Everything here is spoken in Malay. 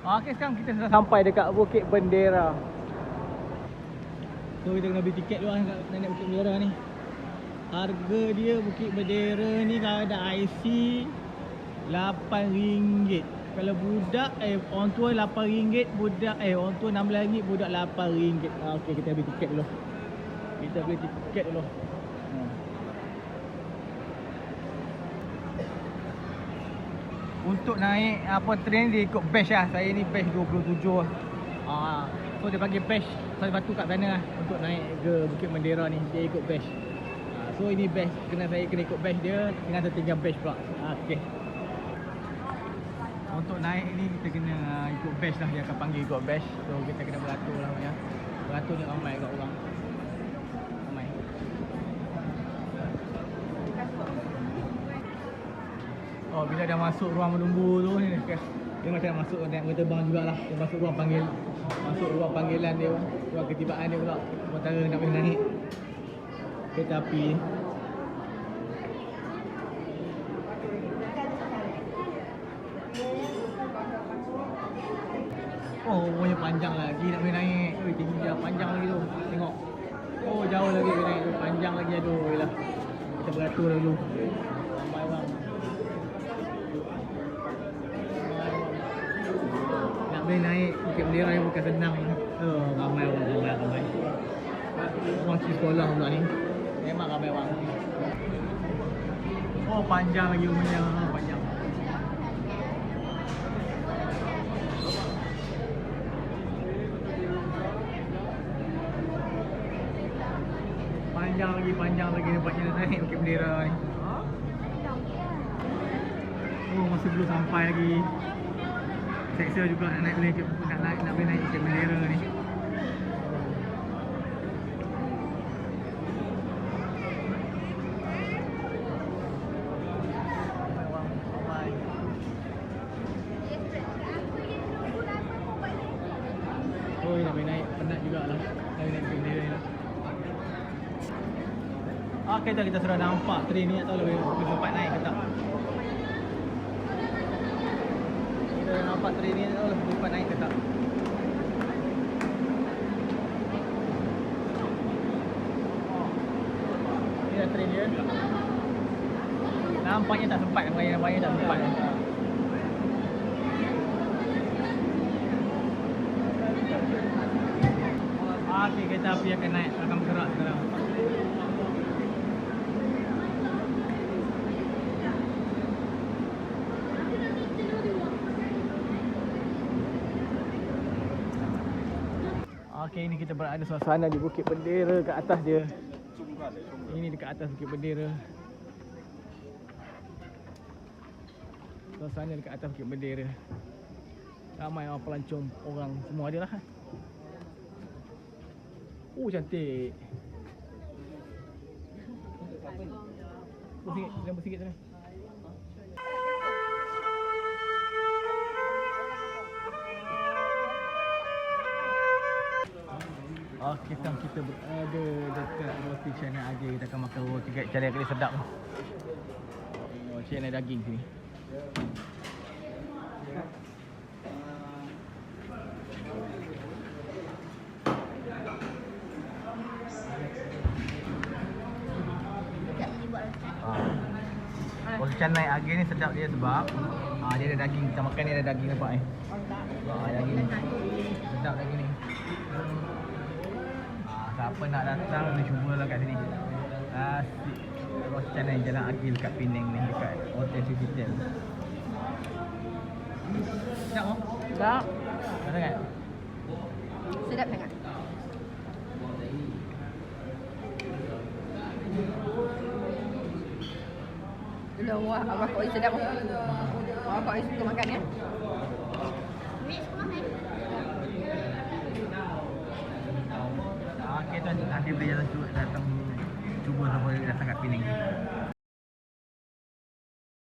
Okey sekarang kita sudah sampai dekat Bukit Bendera. So kita kena beli tiket dulu kan kat naik Bukit Bendera ni. Harga dia Bukit Bendera ni kalau ada IC RM8. Kalau budak eh orang tua RM8, budak eh orang tua RM16, budak RM8. Ah, Okey kita beli tiket dulu. Kita beli tiket dulu. Hmm. Untuk naik apa train dia ikut batch lah. Saya ni batch 27 lah. Ah, so dia bagi batch satu batu kat sana lah untuk naik ke Bukit Mendera ni. Dia ikut batch. Ah, so ini batch kena saya kena ikut batch dia dengan tertinggal batch pula. Ah, okey. Untuk naik ni kita kena ah, ikut batch lah dia akan panggil ikut batch. So kita kena beratur lah ya. Beratur ni ramai kat orang. Ramai. Oh bila dah masuk ruang menunggu tu ni dia, dia macam masuk naik kereta terbang jugalah. Dia masuk ruang panggil masuk ruang panggilan dia, ruang ketibaan dia pula. Sementara nak boleh naik kereta api. Oh, umurnya panjang lagi nak boleh naik. Ui, tinggi dah panjang lagi tu. Tengok. Oh, jauh lagi boleh naik tu. Panjang lagi aduh. Yalah. Kita beratur dulu. Ramai bang. Nak boleh Bendera ni bukan senang. Oh, ramai orang, ramai, ramai. Orang sekolah pula ni. Memang ramai orang. Oh, panjang lagi umurnya. Oh, Panjang. Panjang lagi, panjang lagi nampaknya nak naik Bukit Bendera ni. Oh, masih belum sampai lagi Seksa juga nak naik boleh nak naik nak naik Bukit Bendera ni. Oh, nak naik penat jugalah. Nak naik Bukit Bendera ni. Okey, dah kita sudah nampak train ni tak tahu lebih, lebih sempat naik ke tak. Kita nampak train ni lebih sempat naik ke tak. Ni dah train dia. Nampaknya tak sempat, nampaknya tak sempat. Okey, kereta api akan naik, akan bergerak sekarang. Okey, ini kita berada suasana di Bukit Bendera kat atas dia. Ini dekat atas Bukit Bendera. Suasana dekat atas Bukit Bendera. Ramai orang pelancong, orang semua ada lah. Oh, cantik. Bersikit, jangan bersikit sana. Okey, sekarang kita berada dekat roti canai aja. Kita akan makan roti kat canai kali sedap. Oh, canai daging sini. Roti canai agi ni sedap dia sebab ah, dia ada daging. Kita makan ni ada daging nampak eh. Ah, daging. Sedap daging ni. Siapa nak datang boleh cubalah kat sini. Nasi roti canai Jalan Agil kat Penang ni dekat Hotel Citizen. Sedap oh? Tak. Sedap sangat. Sedap sangat. Dulu wah, abah kau sedap. Abah kau suka makan ya. Ah, Okey tuan, nanti boleh datang, cu- datang cuba sama datang kat Penang.